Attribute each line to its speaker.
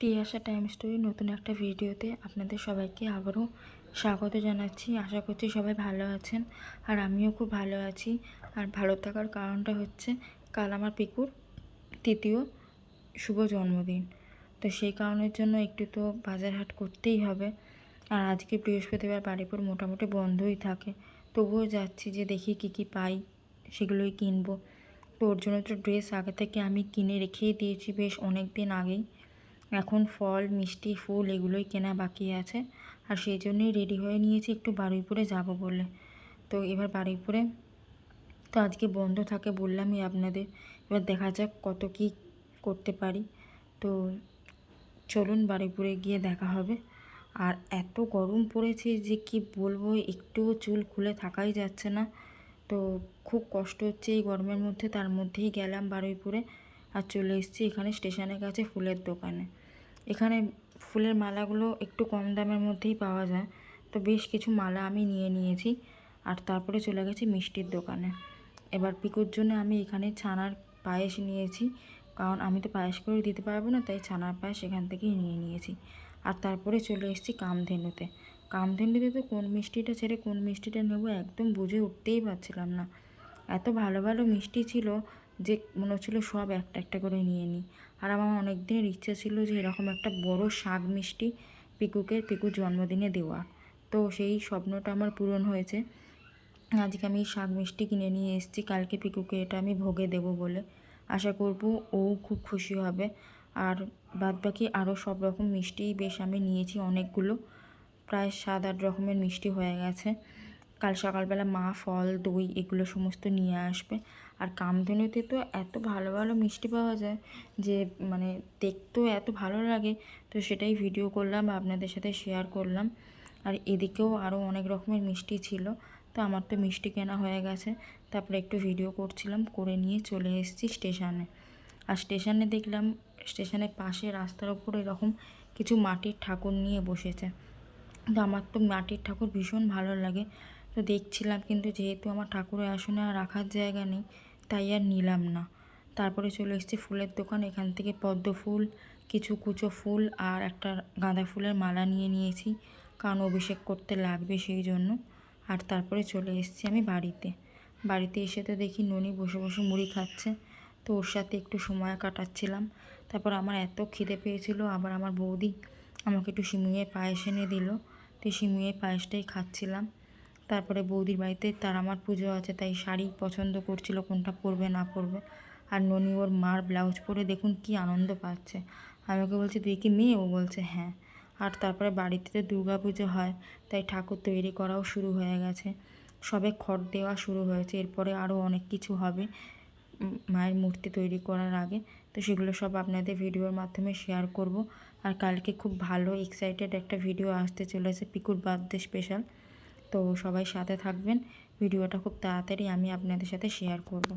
Speaker 1: Tiyasha time story নতুন একটা ভিডিওতে আপনাদের সবাইকে আবারও স্বাগত জানাচ্ছি। আশা করছি সবাই ভালো আছেন আর আমিও খুব ভালো আছি। আর ভালো থাকার কারণটা হচ্ছে, কাল আমার পিকুর তৃতীয় শুভ জন্মদিন। তো সেই কারণের জন্য একটু তো বাজার হাট করতেই হবে। আর আজকে বৃহস্পতিবার বাড়িপুর মোটামুটি বন্ধই থাকে। তবুও যাচ্ছি যে দেখি কি কি পাই, সেগুলোই কিনবো। তো ওর জন্য তো ড্রেস আগে থেকে আমি কিনে রেখেই দিয়েছি বেশ অনেক দিন আগেই। এখন ফল, মিষ্টি, ফুল এগুলোই কেনা বাকি আছে। আর সেই জন্যই রেডি হয়ে নিয়েছি একটু বারুইপুরে যাব বলে। তো এবার বারুইপুরে তো আজকে বন্ধ থাকে বললামই আপনাদের। এবার দেখা যাক কত কি করতে পারি। তো চলুন বারুইপুরে গিয়ে দেখা হবে। আর এত গরম পড়েছে যে কি বলব, একটুও চুল খুলে থাকাই যাচ্ছে না। তো খুব কষ্ট হচ্ছে এই গরমের মধ্যে, তার মধ্যেই গেলাম বারুইপুরে। আর চলে এসেছি এখানে স্টেশনের কাছে ফুলের দোকানে। এখানে ফুলের মালাগুলো একটু কম দামের মধ্যেই পাওয়া যায়। তো বেশ কিছু মালা আমি নিয়ে নিয়েছি। আর তারপরে চলে গেছি মিষ্টির দোকানে। এবার পিকুর জন্য আমি এখানে ছানার পায়েস নিয়েছি। কারণ আমি তো পায়েস করে দিতে পারব না, তাই ছানার পায়েস এখান থেকেই নিয়ে নিয়েছি। আর তারপরে চলে এসেছি কামধেনুতে। কামধেনুতে তো কোন মিষ্টিটা ছেড়ে কোন মিষ্টিটা নেব একদম বুঝে উঠতেই পারছিলাম না। এত ভালো ভালো মিষ্টি ছিল যে মনে হচ্ছিল সব একটা একটা করে নিয়ে নিই। আর আমার অনেক দিনের ইচ্ছা ছিল যে এরকম একটা বড় শাক মিষ্টি পিকুকে, পিকুর জন্মদিনে দেওয়া। তো সেই স্বপ্নটা আমার পূরণ হয়েছে। আজকে আমি শাক মিষ্টি কিনে নিয়ে এসেছি। কালকে পিকুকে এটা আমি ভোগে দেব বলে আশা করব ও খুব খুশি হবে। আর বাদ বাকি আরও সব রকম মিষ্টি বেশ আমি নিয়েছি অনেকগুলো। প্রায় সাত আট রকমের মিষ্টি হয়ে গেছে। কাল সকালবেলা মা, ফল, দই এগুলো সমস্ত নিয়ে আসবে। আর কামধেনুতে তো এত ভালো ভালো মিষ্টি পাওয়া যায় যে মানে দেখতেও এত ভালো লাগে। তো সেটাই ভিডিও করলাম, আপনাদের সাথে শেয়ার করলাম। আর এদিকেও আরও অনেক রকমের মিষ্টি ছিল। তো আমার তো মিষ্টি কেনা হয়ে গেছে। তারপরে একটু ভিডিও করছিলাম, করে নিয়ে চলে এসেছি স্টেশনে। আর স্টেশনে দেখলাম, স্টেশনের পাশে রাস্তার ওপর এরকম কিছু মাটির ঠাকুর নিয়ে বসেছে। তো আমার তো মাটির ঠাকুর ভীষণ ভালো লাগে। তো দেখছিলাম কিন্তু যেহেতু আমার ঠাকুরের আসনে আর রাখার জায়গা নেই তাই আর নিলাম না। তারপরে চলে এসেছি ফুলের দোকান। এখান থেকে পদ্ম ফুল, কিছু কুচো ফুল আর একটা গাঁদা ফুলের মালা নিয়ে নিয়েছি। কারণ অভিষেক করতে লাগবে সেই জন্য। আর তারপরে চলে এসেছি আমি বাড়িতে। বাড়িতে এসে তো দেখি ননি বসে বসে মুড়ি খাচ্ছে। তো ওর সাথে একটু সময় কাটাচ্ছিলাম। তারপর আমার এত খিদে পেয়েছিল। আবার আমার বৌদি আমাকে একটু সিমুয়ে পায়েস এনে দিল। তো সিমুয়ে পায়েসটাই খাচ্ছিলাম। তারপরে বৌদির বাড়িতে তার আমার পুজো আছে, তাই শাড়ি পছন্দ করছিল, কোনটা পরবে, না পরবে। আর ননি ওর মার ব্লাউজ পরে দেখুন কি আনন্দ পাচ্ছে। আমাকে বলছে, তুই কি মেয়ে? ও বলছে হ্যাঁ। আর তারপরে বাড়িতে তো দুর্গা পুজো হয়, তাই ঠাকুর তৈরি করাও শুরু হয়ে গেছে। সবে খড় দেওয়া শুরু হয়েছে, এরপরে আরও অনেক কিছু হবে মায়ের মূর্তি তৈরি করার আগে। তো সেগুলো সব আপনাদের ভিডিওর মাধ্যমে শেয়ার করব। আর কালকে খুব ভালো এক্সাইটেড একটা ভিডিও আসতে চলেছে, পিকুর বার্থডে স্পেশাল তো সবাই সাথে থাকবেন। ভিডিওটা খুব তাড়াতাড়ি আমি আপনাদের সাথে শেয়ার করব।